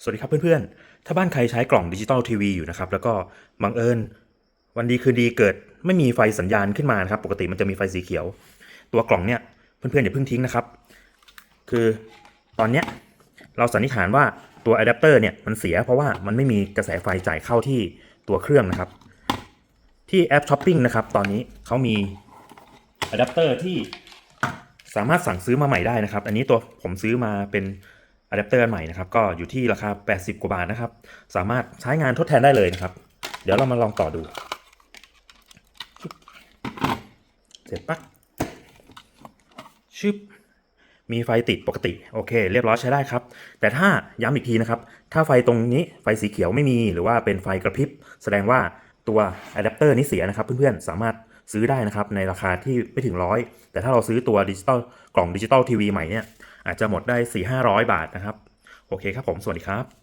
สวัสดีครับเพื่อนๆ ถ้าบ้านใครใช้กล่องดิจิตอลทีวีอยู่นะครับ แล้วก็บังเอิญ วันดีคืนดีเกิดไม่มีไฟสัญญาณขึ้นมานะครับ ปกติมันจะมีไฟสีเขียว ตัวกล่องเนี่ยเพื่อนๆอย่าเพิ่งทิ้งนะครับ คือตอนเนี้ยเราสันนิษฐานว่าตัวอะแดปเตอร์เนี่ยมันเสียเพราะว่ามันไม่มีกระแสไฟจ่ายเข้าที่ตัวเครื่องนะครับ ที่แอปช้อปปิ้งนะครับ ตอนนี้เขามีอะแดปเตอร์ที่สามารถสั่งซื้อมาใหม่ได้นะครับ อันนี้ตัวผมซื้อมาเป็น อะแดปเตอร์อันใหม่นะครับก็อยู่ที่ราคา 80 กว่าบาทนะครับ สามารถใช้งานทดแทนได้เลยนะครับ เดี๋ยวเรามาลองต่อดู เสร็จปะชึบมีไฟติดปกติ โอเค เรียบร้อยใช้ได้ครับ แต่ถ้าย้ำอีกทีนะครับ ถ้าไฟตรงนี้ไฟสีเขียวไม่มี หรือว่าเป็นไฟกระพริบ แสดงว่าตัวอะแดปเตอร์นี้เสียนะครับ เพื่อนๆ สามารถ ซื้อได้นะครับในราคาที่ไม่ถึงร้อยแต่ถ้าเราซื้อตัวดิจิตอลกล่องดิจิตอลทีวีใหม่เนี่ยอาจจะหมดได้ 4 5 0 0 บาทนะครับ โอเคครับผม สวัสดีครับ